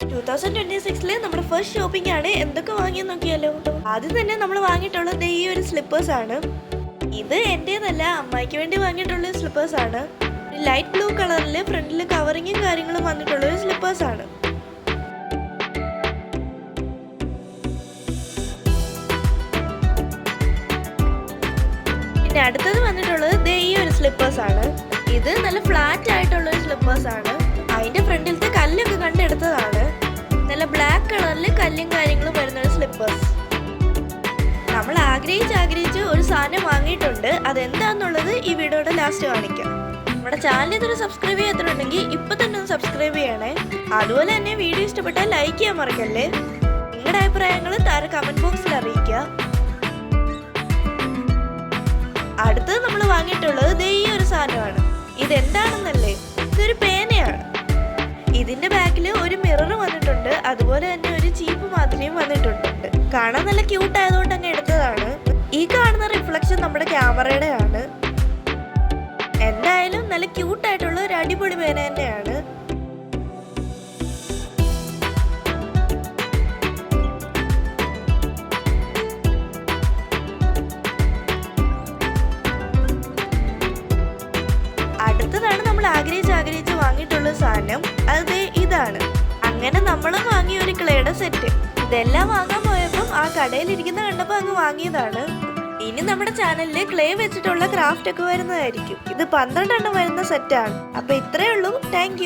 Two thousand twenty സിക്സിലെ നമ്മുടെ first shopping ആണ്. എന്തൊക്കെ വാങ്ങിയെന്ന് നോക്കിയാലോ? ആദ്യം തന്നെ നമ്മൾ വാങ്ങിയിട്ടുള്ളത് ഈ ഒരു സ്ലിപ്പേഴ്സ് ആണ്. ഇത് എന്റെതല്ല അമ്മായിക്ക് വേണ്ടി വാങ്ങിയിട്ടുള്ള സ്ലിപ്പേഴ്സ് ആണ്. ലൈറ്റ് ബ്ലൂ കളറിൽ ഫ്രണ്ടിൽ കവറിങ്ങും കാര്യങ്ങളും വന്നിട്ടുള്ള ഒരു സ്ലിപ്പേഴ്സ് ആണ്. പിന്നെ അടുത്തത് വന്നിട്ടുള്ളത് ദേ ഈ ഒരു സ്ലിപ്പേഴ്സ് ആണ്. ഇത് നല്ല ഫ്ലാറ്റ് ആയിട്ടുള്ള ഒരു സ്ലിപ്പേഴ്സ് ആണ്. ഫ്രണ്ടിലത്തെ കല്ലൊക്കെ കണ്ടെടുത്തതാണ്. നല്ല ബ്ലാക്ക് കളറിൽ കല്ലും കാര്യങ്ങളും വരുന്ന സ്ലിപ്പേഴ്സ് നമ്മൾ ആഗ്രഹിച്ച് ആഗ്രഹിച്ച് ഒരു സാധനം വാങ്ങിയിട്ടുണ്ട്. അതെന്താന്നുള്ളത് ഈ വീഡിയോയുടെ ലാസ്റ്റ് കാണിക്കാം. നമ്മുടെ ചാനൽ ഇതൊരു സബ്സ്ക്രൈബ് ചെയ്യാത്തിട്ടുണ്ടെങ്കിൽ ഇപ്പൊ തന്നെ ഒന്ന് സബ്സ്ക്രൈബ് ചെയ്യണേ. അതുപോലെ തന്നെ വീഡിയോ ഇഷ്ടപ്പെട്ടാൽ ലൈക്ക് ചെയ്യാൻ മറക്കല്ലേ? നിങ്ങളുടെ അഭിപ്രായങ്ങൾ താഴെ കമന്റ് ബോക്സിൽ അറിയിക്കുക. അടുത്തത് നമ്മൾ വാങ്ങിയിട്ടുള്ളത് ദേ ഈ ഒരു സാധനമാണ്. ഇതെന്താണെന്നല്ലേ? ഇതിന്റെ ബാക്കിൽ ഒരു മിറർ വന്നിട്ടുണ്ട്. അതുപോലെ തന്നെ ഒരു ചീപ്പ് മാതിരിയും വന്നിട്ടുണ്ട്. കാണാൻ നല്ല ക്യൂട്ട് ആയതുകൊണ്ട് അങ്ങ് എടുത്തതാണ്. ഈ കാണുന്ന റിഫ്ലക്ഷൻ നമ്മുടെ ക്യാമറയുടെ ആണ് എന്തായാലും നല്ല ക്യൂട്ട് ആയിട്ടുള്ള ഒരു അടിപൊളി പേന തന്നെയാണ് അടുത്തതാണ് നമ്മൾ ആഗ്രഹിച്ച് ആഗ്രഹിച്ച് അങ്ങനെ നമ്മളും വാങ്ങി ഒരു ക്ലേയുടെ സെറ്റ്. ഇതെല്ലാം വാങ്ങാൻ പോയപ്പം ആ കടയിൽ ഇരിക്കുന്ന കണ്ടപ്പോൾ അങ്ങ് വാങ്ങിയതാണ്. ഇനി നമ്മുടെ ചാനലിൽ ക്ലേ വെച്ചിട്ടുള്ള ക്രാഫ്റ്റ് ഒക്കെ വരുന്നതായിരിക്കും. ഇത് പന്ത്രണ്ടെണ്ണം വരുന്ന സെറ്റാണ്. അപ്പൊ ഇത്രയേ ഉള്ളൂ. താങ്ക്